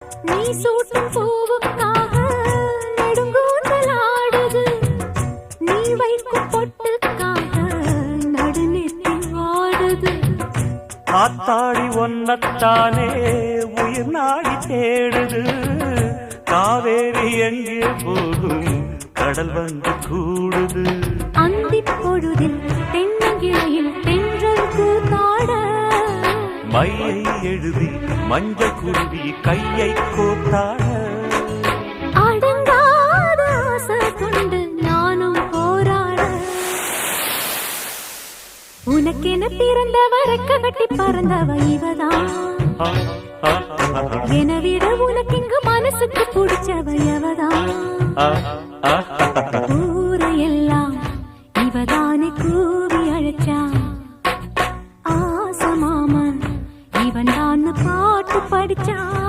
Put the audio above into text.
நீ சூட்டும் பூவுக்காக நெடுங்கூந்தல் ஆடுது நீ வைக்கும் பொட்டுக்காக நடுநெத்தி ஆடுது ஆத்தாடி ஒன்னத்தானே உயிர் நாடி தேடுது. காவேரி எங்கே போகும் கடல் வந்து கூடுது. அந்திப் பொழுதில் மையை எழுதி மஞ்சள் குருவி கையை கோத்தாட அடங்காத ஆசை கொண்டு நானும் போராட. உனக்கென பிறந்த வரக்க கட்டி பறந்தவ இவதான். என விட உனக்கு இங்கு மனசுக்கு பிடிச்சவ எவதான். ஊரையெல்லாம் இவதானே கூ அவன் தான் பாட்டு படிச்சான்.